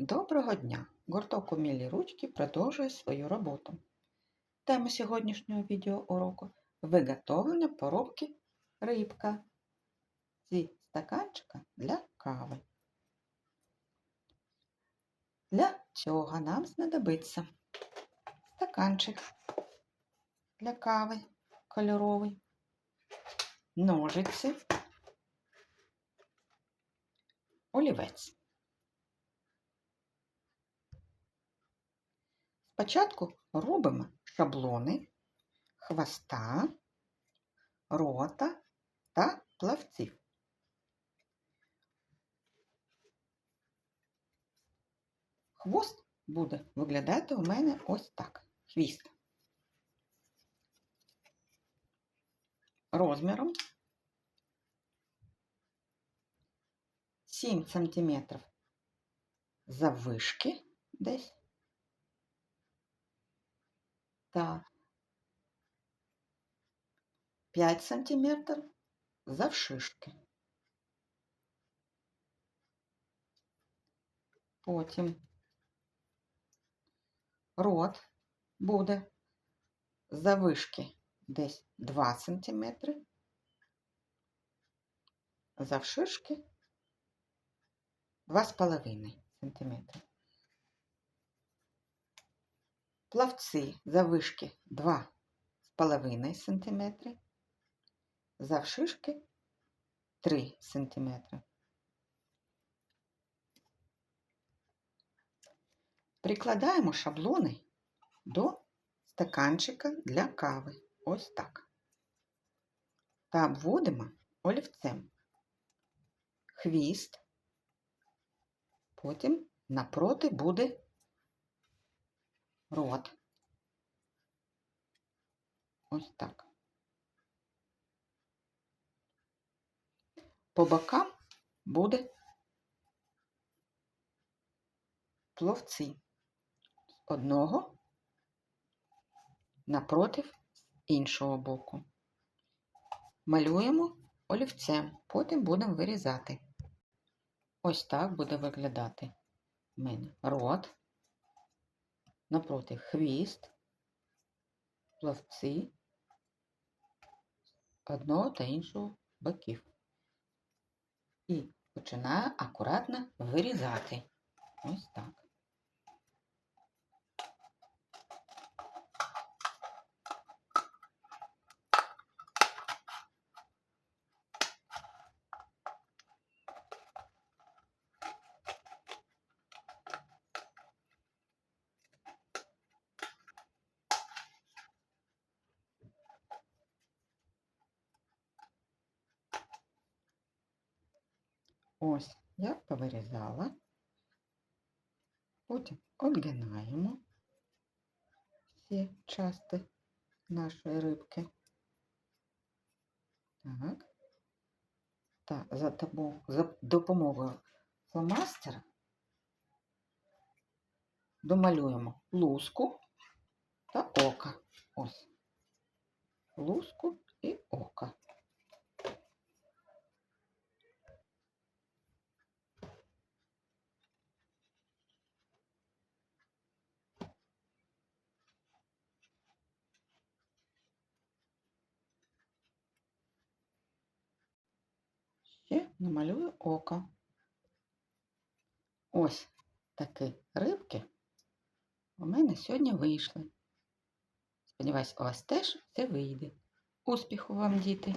Доброго дня! Гурток «Умілі ручки продовжує свою роботу. Тема сьогоднішнього відеоуроку – виготовлення поробки рибка зі стаканчика для кави. Для цього нам знадобиться стаканчик для кави кольоровий, ножиці, олівець. Спочатку робимо шаблони хвоста, рота та плавців. Хвост буде виглядати у мене ось так. Хвіст. Розміром 7 см заввишки десь та 5 сантиметрів завшишки. Потім рот буде завишки десь 2 сантиметри, завшишки 2,5 сантиметри. Плавці завишки 2,5 см, завшишки 3 см. Прикладаємо шаблони до стаканчика для кави. Ось так. Та обводимо олівцем хвіст, потім напроти буде рот. Ось так. По бокам буде пловці одного напротив іншого боку. Малюємо олівцем, потім будемо вирізати. Ось так буде виглядати в мене рот напроти хвіст, плавці одного та іншого боків. І починаю акуратно вирізати. Ось так. Ось, я повирізала. Потім обгинаємо всі части нашої рибки. Так. Та за, допомогою фломастера домалюємо луску та ока. Ось. Луску намалюю око. Ось такі рибки у мене сьогодні вийшли. Сподіваюсь, у вас теж це вийде. Успіху вам, діти!